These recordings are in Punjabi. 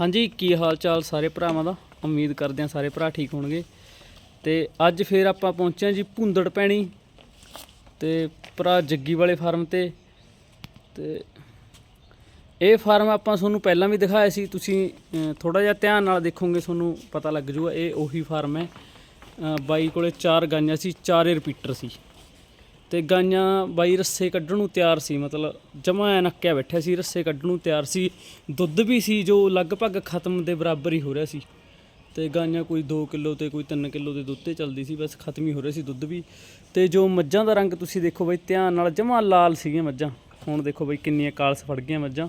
ਹਾਂਜੀ, ਕੀ ਹਾਲ ਚਾਲ ਸਾਰੇ ਭਰਾਵਾਂ ਦਾ? ਉਮੀਦ ਕਰਦੇ ਹਾਂ ਸਾਰੇ ਭਰਾ ਠੀਕ ਹੋਣਗੇ। ਤੇ ਅੱਜ ਫੇਰ ਆਪਾਂ ਪਹੁੰਚੇ ਹਾਂ ਜੀ ਭੁੰਦੜ ਪੈਣੀ ਤੇ ਭਰਾ ਜੱਗੀ ਵਾਲੇ ਫਾਰਮ ਤੇ। ਤੇ ਇਹ ਫਾਰਮ ਆਪਾਂ ਤੁਹਾਨੂੰ ਪਹਿਲਾਂ ਵੀ ਦਿਖਾਇਆ ਸੀ, ਤੁਸੀਂ ਥੋੜਾ ਜਿਹਾ ਧਿਆਨ ਨਾਲ ਦੇਖੋਗੇ, ਤੁਹਾਨੂੰ ਪਤਾ ਲੱਗ ਜੂਗਾ ਇਹ ਉਹੀ ਫਾਰਮ ਹੈ। ਬਾਈ ਕੋਲੇ ਚਾਰ ਗਾਈਆਂ ਸੀ, ਚਾਰੇ ਰਿਪੀਟਰ ਸੀ। ਤੇ ਗਾਈਆਂ ਬਾਈ ਰੱਸੇ ਕੱਢਣ ਨੂੰ ਤਿਆਰ ਸੀ, ਮਤਲਬ ਜਮਾ ਐ ਨੱਕਿਆ ਬੈਠਿਆ ਸੀ, ਰੱਸੇ ਕੱਢਣ ਨੂੰ ਤਿਆਰ ਸੀ। ਦੁੱਧ ਵੀ ਸੀ ਜੋ ਲਗਭਗ ਖਤਮ ਦੇ ਬਰਾਬਰ ਹੀ ਹੋ ਰਿਹਾ ਸੀ। ਤੇ ਗਾਈਆਂ ਕੋਈ 2 ਕਿਲੋ ਤੇ ਕੋਈ 3 ਕਿਲੋ ਦੇ ਦੁੱਧ ਤੇ ਚੱਲਦੀ ਸੀ, ਬਸ ਖਤਮ ਹੀ ਹੋ ਰਿਹਾ ਸੀ ਦੁੱਧ ਵੀ। ਤੇ ਜੋ ਮੱਝਾਂ ਦਾ ਰੰਗ ਤੁਸੀਂ ਦੇਖੋ ਬਈ, ਧਿਆਨ ਨਾਲ ਜਮਾ ਲਾਲ ਸੀਗੀਆਂ ਮੱਝਾਂ। ਹੁਣ ਦੇਖੋ ਬਈ ਕਿੰਨੀਆਂ ਕਾਲਸ ਫੜ ਗਈਆਂ ਮੱਝਾਂ।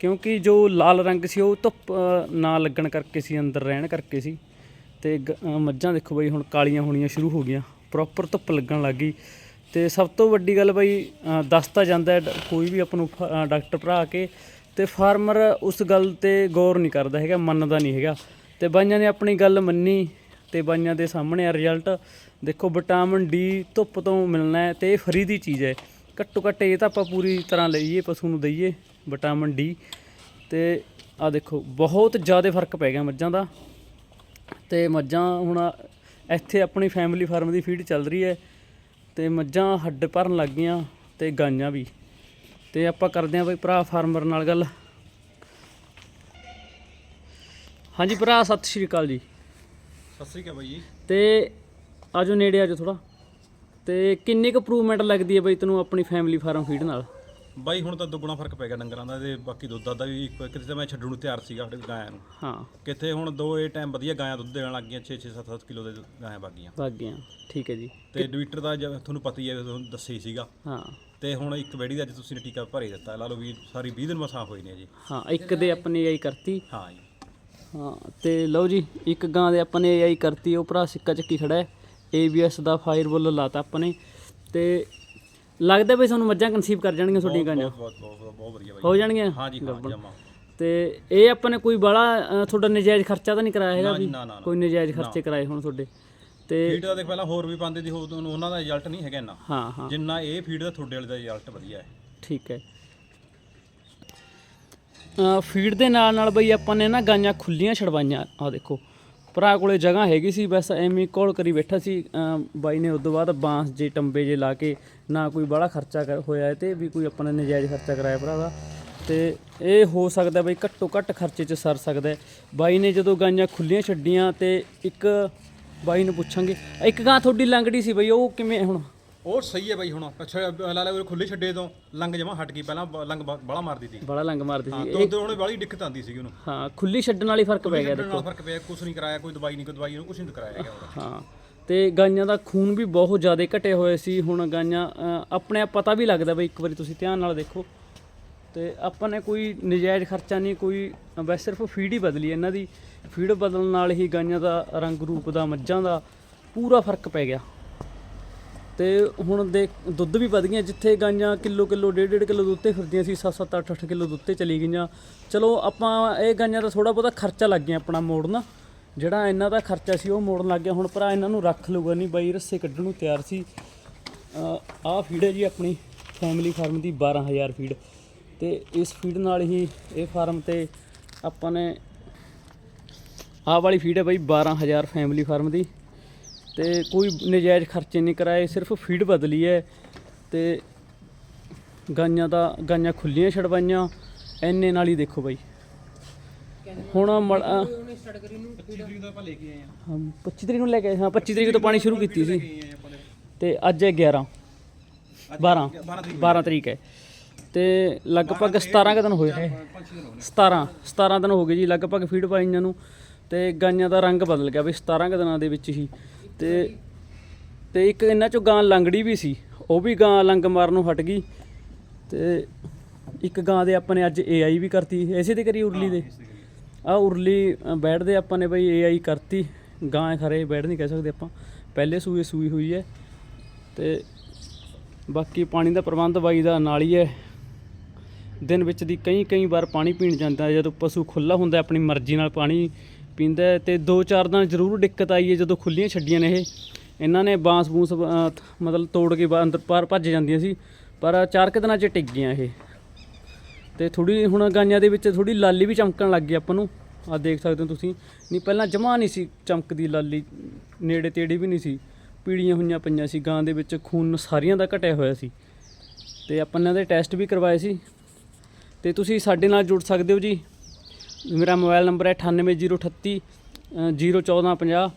ਕਿਉਂਕਿ ਜੋ ਲਾਲ ਰੰਗ ਸੀ ਉਹ ਧੁੱਪ ਨਾ ਲੱਗਣ ਕਰਕੇ ਸੀ, ਅੰਦਰ ਰਹਿਣ ਕਰਕੇ ਸੀ। ਤੇ ਗ- ਮੱਝਾਂ ਦੇਖੋ ਬਈ ਹੁਣ ਕਾਲੀਆਂ ਹੋਣੀਆਂ ਸ਼ੁਰੂ ਹੋ ਗਈਆਂ। ਪ੍ਰੋਪਰ ਧੁੱਪ ਲੱਗਣ ਲੱਗ ਗਈ। ਤੇ ਸਭ ਤੋਂ ਵੱਡੀ ਗੱਲ ਬਾਈ ਅ, ਦੱਸਤਾ ਜਾਂਦਾ ਡ- ਕੋਈ ਵੀ ਆਪਾਂ ਨੂੰ ਫ- ਡਾਕਟਰ ਭਰਾ ਕੇ ਤੇ ਫਾਰਮਰ ਉਸ ਗੱਲ ਤੇ ਗੌਰ ਨਹੀਂ ਕਰਦਾ ਹੈਗਾ ਮੰਨਦਾ ਨਹੀਂ ਹੈਗਾ। ਤੇ ਬਾਈਆਂ ਨੇ ਆਪਣੀ ਗੱਲ ਮੰਨੀ ਤੇ ਬਾਈਆਂ ਦੇ ਸਾਹਮਣੇ ਆ ਰਿਜ਼ਲਟ ਦੇਖੋ ਵਿਟਾਮਿਨ ਡੀ ਧੁੱਪ ਤੋਂ ਮਿਲਣਾ ਹੈ ਤੇ ਇਹ ਫਰੀ ਦੀ ਚੀਜ਼ ਹੈ। ਘੱਟੋ ਘੱਟ ਇਹ ਤਾਂ ਆਪਾਂ ਪੂਰੀ ਤਰ੍ਹਾਂ ਲਈਏ ਪਸ਼ੂ ਨੂੰ ਦਈਏ ਵਿਟਾਮਿਨ ਡੀ ਤੇ ਆ ਦੇਖੋ ਬਹੁਤ ਜ਼ਿਆਦਾ ਫ਼ਰਕ ਪੈ ਗਿਆ ਮੱਝਾਂ ਦਾ। ਤੇ ਮੱਝਾਂ ਹੁਣ ਇੱਥੇ ਆਪਣੀ ਫੈਮਿਲੀ ਫਾਰਮ ਦੀ ਫੀਡ ਚੱਲ ਰਹੀ ਹੈ। ਤੇ ਮੱਝਾਂ ਹੱਡ ਭਰਨ ਲੱਗ ਗਈਆਂ ਤੇ ਗਾਈਆਂ ਵੀ। ਤੇ ਆਪਾਂ ਕਰਦੇ ਆਂ ਬਈ ਭਰਾ ਫਾਰਮਰ ਨਾਲ ਗੱਲ। ਹਾਂਜੀ ਭਰਾ ਸਤਿ ਸ਼੍ਰੀ ਅਕਾਲ ਜੀ। ਸਤਿ ਸ੍ਰੀ ਅਕਾਲ ਬਾਈ ਜੀ। ਤੇ ਆਜੋ ਨੇੜੇ ਆਜੋ ਥੋੜਾ ਤੇ ਕਿੰਨੀ ਕੁ ਇੰਪਰੂਵਮੈਂਟ ਲੱਗਦੀ ਹੈ ਬਈ ਤੈਨੂੰ ਆਪਣੀ ਫੈਮਿਲੀ ਫਾਰਮ ਫੀਡ ਨਾਲ? ਬਾਈ ਹੁਣ ਤਾਂ ਦੁੱਗਣਾ ਫ਼ਰਕ ਪੈ ਗਿਆ ਡੰਗਰਾਂ ਦਾ ਤੇ ਬਾਕੀ ਦੁੱਧ ਦਾ ਵੀ ਇੱਕ- ਕਿਤੇ ਤਾਂ ਮੈਂ ਛੱਡਣ ਨੂੰ ਤਿਆਰ ਸੀਗਾ ਆਪਣੇ ਗਾਇਆਂ ਨੂੰ। ਹਾਂ। ਕਿਤੇ ਹੁਣ ਦੋ ਇਹ ਟਾਈਮ ਵਧੀਆ ਗਾਇਆਂ ਦੁੱਧ ਦੇਣ ਲੱਗ ਗਈਆਂ 6 6 7 7 ਕਿਲੋ ਦੇ ਗਾਇਆਂ ਵਗ ਗਈਆਂ। ਗਿਆ ਠੀਕ ਹੈ ਜੀ। ਤੇ ਡਵੀਟਰ ਦਾ ਜਿਵੇਂ ਤੁਹਾਨੂੰ ਪਤਾ ਹੀ ਹੈ ਤੁਹਾਨੂੰ ਦੱਸਿਆ ਹੀ ਸੀਗਾ। ਹਾਂ। ਤੇ ਹੁਣ ਇੱਕ ਬੈੜੀ ਦਾ ਅੱਜ ਤੁਸੀਂ ਨੇ ਟੀਕਾ ਭਰੇ ਦਿੱਤਾ। ਲਾ ਲਓ ਵੀ ਸਾਰੀ 20 ਦਿਨ ਮਸਾਂ ਹੋਏ ਨੇ ਜੀ। ਹਾਂ ਇੱਕ ਦੇ ਆਪਣੀ ਆਈ ਕਰਤੀ। ਹਾਂ ਜੀ। ਹਾਂ ਤੇ ਲਓ ਜੀ ਇੱਕ ਗਾਂ ਦੇ ਆਪਾਂ ਨੇ AI ਕਰਤੀ ਉਹ ਭਰਾ ਸਿੱਕਾ ਚੱਕੀ ਖੜਾ ਹੈ। ABS ਦਾ ਫਾਇਰਬੁੱਲ ਲਾਤਾ ਆਪਾਂ ਨੇ। ਤੇ ਲੱਗਦਾ ਵੀ ਤੁਹਾਨੂੰ ਮੱਝਾਂ ਕਨਸੀਵ ਕਰ ਜਾਣਗੀਆਂ ਤੁਹਾਡੀਆਂ ਗਾਂਆਂ ਬਹੁਤ ਬਹੁਤ ਬਹੁਤ ਵਧੀਆ ਬਾਈ। ਹੋ ਜਾਣਗੀਆਂ? ਹਾਂ ਜੀ ਹਾਂ ਜਮਾ ਤੇ ਇਹ ਆਪਾਂ ਨੇ ਕੋਈ ਬੜਾ ਤੁਹਾਡਾ ਨਜਾਇਜ਼ ਖਰਚਾ ਤਾਂ ਨਹੀਂ ਕਰਾਇਆ ਹੈਗਾ ਵੀ। ਕੋਈ ਨਜਾਇਜ਼ ਖਰਚੇ ਕਰਾਏ ਹੁਣ ਤੁਹਾਡੇ। ਤੇ ਫੀਡ ਦਾ ਦੇਖ ਪਹਿਲਾਂ ਹੋਰ ਵੀ ਪਾਉਂਦੇ ਦੀ ਹੋ ਉਹਨਾਂ ਦਾ ਰਿਜ਼ਲਟ ਨਹੀਂ ਹੈਗਾ ਇੰਨਾ। ਹਾਂ ਹਾਂ। ਜਿੰਨਾ ਇਹ ਫੀਡ ਦਾ ਤੁਹਾਡੇ ਵਾਲੇ ਦਾ ਰਿਜ਼ਲਟ ਵਧੀਆ ਹੈ। ਠੀਕ ਹੈ। ਫੀਡ ਦੇ ਨਾਲ ਨਾਲ ਬਈ ਆਪਾਂ ਨੇ ਨਾ ਗਾਈਆਂ ਖੁੱਲੀਆਂ ਛੜਵਾਈਆਂ ਆ ਦੇਖੋ। ਭਰਾ ਕੋਲੇ ਜਗ੍ਹਾ ਹੈਗੀ ਸੀ, ਬਸ ਐਵੇਂ ਕੋਲ ਕਰੀ ਬੈਠਾ ਸੀ ਬਾਈ ਨੇ ਉਸ ਤੋਂ ਬਾਅਦ ਬਾਂਸ ਜੇ ਟੰਬੇ ਜੇ ਲਾ ਕੇ ਨਾ ਕੋਈ ਬੜਾ ਖਰਚਾ ਕਰ, ਹੋਇਆ ਹੈ ਤੇ ਵੀ ਕੋਈ ਆਪਣਾ ਨਜਾਇਜ਼ ਖਰਚਾ ਕਰਾਇਆ ਭਰਾ ਦਾ। ਤੇ ਇਹ ਹੋ ਸਕਦਾ ਬਈ ਘੱਟੋ ਘੱਟ ਖਰਚੇ 'ਚ ਸਰ ਸਕਦਾ। ਬਾਈ ਨੇ ਜਦੋਂ ਗਾਈਆਂ ਖੁੱਲੀਆਂ ਛੱਡੀਆਂ ਤੇ ਇੱਕ ਬਾਈ ਨੂੰ ਪੁੱਛਾਂਗੇ, ਇੱਕ ਗਾਂ ਤੁਹਾਡੀ ਲੰਗੜੀ ਸੀ ਬਈ, ਉਹ ਕਿਵੇਂ ਹੁਣ ਉਹ ਸਹੀ ਹੈ ਬਾਈ ਹੁਣ। ਅੱਛਾ ਲਾ ਲੈ ਖੁੱਲੇ ਛੱਡੇ ਤੋਂ ਲੰਗ ਜਮਾ ਹਟ ਗਈ। ਪਹਿਲਾਂ ਲੰਗ ਬੜਾ ਮਾਰਦੀ ਸੀ। ਬੜਾ ਲੰਗ ਮਾਰਦੀ ਹਾਂ ਸੀ ਤੋਂ ਉਹਦੇ ਬੜੀ ਦਿੱਕਤ ਆਉਂਦੀ ਸੀ ਉਹਨੂੰ। ਹਾਂ ਖੁੱਲੀ ਛੱਡਣ ਵਾਲੀ ਫ਼ਰਕ ਪੈ ਗਿਆ ਨਾਲ ਫ਼ਰਕ ਪਿਆ ਕੁਝ ਨਹੀਂ ਕਰਾਇਆ ਕੋਈ ਦਵਾਈ ਨਹੀਂ ਕੋਈ ਦਵਾਈ ਨੂੰ ਕੁਝ ਨਹੀਂ ਕਰਾਇਆ ਉਹਦਾ। ਹਾਂ ਤੇ ਗਾਈਆਂ ਦਾ ਖੂਨ ਵੀ ਬਹੁਤ ਜ਼ਿਆਦਾ ਘਟੇ ਹੋਏ ਸੀ। ਹੁਣ ਗਾਈਆਂ ਆਪਣੇ ਆਪ ਪਤਾ ਵੀ ਲੱਗਦਾ ਬਈ ਇੱਕ ਵਾਰੀ ਤੁਸੀਂ ਧਿਆਨ ਨਾਲ ਦੇਖੋ। ਤੇ ਆਪਾਂ ਨੇ ਕੋਈ ਨਜਾਇਜ਼ ਖਰਚਾ ਨਹੀਂ ਕੋਈ ਬਸ ਸਿਰਫ ਫੀਡ ਹੀ ਬਦਲੀ ਇਹਨਾਂ ਦੀ ਫੀਡ ਬਦਲਣ ਨਾਲ ਹੀ ਗਾਈਆਂ ਦਾ ਰੰਗ ਰੂਪ ਦਾ ਮੱਝਾਂ ਦਾ ਪੂਰਾ ਫ਼ਰਕ ਪੈ ਗਿਆ। ਤੇ ਹੁਣ ਦੇ ਦੁੱਧ ਵੀ ਵਧ ਗਈਆਂ, ਜਿੱਥੇ ਗਾਈਆਂ ਕਿਲੋ ਕਿਲੋ, ਡੇਢ ਡੇਢ ਕਿਲੋ ਦੁੱਧ ਤੇ ਫਿਰਦੀਆਂ ਸੀ 7 7 8 8 ਕਿਲੋ ਦੁੱਧ ਤੇ ਚਲੀ ਗਈਆਂ। ਚਲੋ ਆਪਾਂ ਇਹ ਗਾਈਆਂ ਦਾ ਥੋੜਾ ਬਹੁਤਾ ਖਰਚਾ ਲੱਗ ਗਿਆ ਆਪਣਾ ਮੋੜਨਾ। ਜਿਹੜਾ ਇਹਨਾਂ ਦਾ ਖਰਚਾ ਸੀ ਉਹ ਮੋੜਨ ਲੱਗ ਗਿਆ। ਹੁਣ ਭਰਾ ਇਹਨਾਂ ਨੂੰ ਰੱਖ ਲਊਗਾ ਨਹੀਂ ਬਾਈ ਰੱਸੇ ਕੱਢਣ ਨੂੰ ਤਿਆਰ ਸੀ। ਆਹ ਫੀਡ ਹੈ ਜੀ ਆਪਣੀ ਫੈਮਿਲੀ ਫਾਰਮ ਦੀ 12000 ਫੀਡ ਤੇ ਇਸ ਫੀਡ ਨਾਲ ਹੀ ਇਹ ਫਾਰਮ ਤੇ ਆਪਾਂ ਨੇ ਆਹ ਵਾਲੀ ਫੀਡ ਹੈ ਬਾਈ 12000 ਫੈਮਿਲੀ ਫਾਰਮ ਦੀ। ਤੇ ਕੋਈ ਨਜਾਇਜ਼ ਖਰਚੇ ਨਹੀਂ ਕਰਾਏ ਸਿਰਫ ਫੀਡ ਬਦਲੀ ਹੈ ਤੇ ਗਾਈਆਂ ਦਾ ਗਾਈਆਂ ਖੁੱਲੀਆਂ ਛੜਵਾਈਆਂ ਐਨੇ ਨਾਲ ਹੀ ਦੇਖੋ ਬਾਈ। ਹੁਣ ਮੜ- ਅ, 25 ਤਰੀਕ ਦਾ ਆਪਾਂ ਲੈ ਹਾਂ, 25 ਤਰੀਕ ਨੂੰ ਲੈ ਕੇ ਆਏ, ਹਾਂ 25 ਤਰੀਕ ਤੋਂ ਪਾਣੀ ਸ਼ੁਰੂ ਕੀਤੀ ਸੀ। ਤੇ ਅੱਜ ਹੈ 11 12 12 ਤਰੀਕ ਹੈ। ਤੇ ਲਗਭਗ 17 ਕੁ ਦਿਨ ਹੋਏ। ਨੇ 17 17 ਦਿਨ ਹੋ ਗਏ ਜੀ ਲਗਭਗ ਫੀਡ ਪਾਈਆਂ ਨੂੰ। ਤੇ ਗਾਈਆਂ ਦਾ ਰੰਗ ਬਦਲ ਗਿਆ ਵੀ 17 ਕੁ ਦਿਨਾਂ ਦੇ ਵਿੱਚ ਹੀ। ਤੇ ਤੇ ਇੱਕ ਇਹਨਾਂ ਚੋਂ ਗਾਂ ਲੰਗੜੀ ਵੀ ਸੀ ਉਹ ਵੀ ਗਾਂ ਲੰਗ ਮਾਰਨ ਨੂੰ ਹਟ ਗਈ ਤੇ ਇੱਕ ਗਾਂ ਦੇ ਆਪਾਂ ਨੇ ਅੱਜ ਏਆਈ ਵੀ ਕਰਤੀ ਐਸੇ ਤੇ ਕਰੀ ਉਰਲੀ ਦੇ ਆ ਉਰਲੀ ਬੈਠਦੇ ਆਪਾਂ ਨੇ ਬਈ ਏਆਈ ਕਰਤੀ ਗਾਂ ਖਰੇ ਬੈਠ ਨਹੀਂ ਕਹਿ ਸਕਦੇ ਆਪਾਂ ਪਹਿਲੇ ਸੂਏ ਸੂਈ ਹੋਈ ਹੈ ਤੇ ਬਾਕੀ ਪਾਣੀ ਦਾ ਪ੍ਰਬੰਧ ਬਾਈ ਦਾ ਨਾਲ ਹੀ ਹੈ ਦਿਨ ਵਿੱਚ ਦੀ ਕਈ ਕਈ ਵਾਰ ਪਾਣੀ ਪੀਣ ਜਾਂਦਾ। ਜਦੋਂ ਪਸ਼ੂ ਖੁੱਲਾ ਹੁੰਦਾ ਆਪਣੀ ਮਰਜ਼ੀ ਨਾਲ ਪਾਣੀ ਪੀਂਦਾ ਹੈ ਤੇ ਦੋ ਚਾਰ ਦਿਨ ਜ਼ਰੂਰ ਦਿੱਕਤ ਆਈ ਹੈ ਜਦੋਂ ਖੁੱਲੀਆਂ ਛੱਡੀਆਂ ਨੇ ਇਹ। ਇਹਨਾਂ ਨੇ ਬਾਂਸ ਬੂਸ ਮਤਲਬ ਤੋੜ ਕੇ ਬਾ- ਅੰਦਰ ਪਾਰ ਭੱਜ ਜਾਂਦੀਆਂ ਸੀ, ਪਰ ਚਾਰ ਕੁ ਦਿਨਾਂ 'ਚ ਟਿਕ ਗਈਆਂ ਇਹ। ਤੇ ਥੋੜੀ ਹੁਣ ਗਾਈਆਂ ਦੇ ਵਿੱਚ ਥੋੜੀ ਲਾਲੀ ਵੀ ਚਮਕਣ ਲੱਗ ਗਈ ਆਪਾਂ ਨੂੰ। ਆ ਦੇਖ ਸਕਦੇ ਹੋ ਤੁਸੀਂ। ਨਹੀਂ, ਪਹਿਲਾਂ ਜਮਾ ਨਹੀਂ ਸੀ ਚਮਕਦੀ ਲਾਲੀ, ਨੇੜੇ ਤੇੜੇ ਵੀ ਨਹੀਂ ਸੀ। ਪੀੜੀਆਂ ਹੋਈਆਂ ਪਈਆਂ ਸੀ, ਗਾਂ ਦੇ ਵਿੱਚ ਖੂਨ ਸਾਰੀਆਂ ਦਾ ਘਟਿਆ ਹੋਇਆ ਸੀ। ਤੇ ਆਪਾਂ ਇਹਨਾਂ ਦੇ ਟੈਸਟ ਵੀ ਕਰਵਾਏ ਸੀ। ਤੇ ਤੁਸੀਂ ਸਾਡੇ ਨਾਲ ਜੁੜ ਸਕਦੇ ਹੋ ਜੀ। ਮੇਰਾ ਮੋਬਾਈਲ ਨੰਬਰ ਹੈ 98038 ਅ, 01450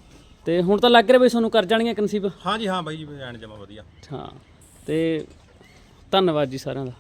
ਤੇ ਹੁਣ ਤਾਂ ਲੱਗ ਰਿਹਾ ਬਈ ਤੁਹਾਨੂੰ ਕਰ ਜਾਣੀਆਂ ਕਨਸੀਬ ਹਾਂ ਜੀ ਹਾਂ ਬਾਈ ਜੀ ਐਨ ਜਮਾ ਵਧੀਆ। ਹਾਂ ਤੇ ਧੰਨਵਾਦ ਜੀ ਸਾਰਿਆਂ ਦਾ।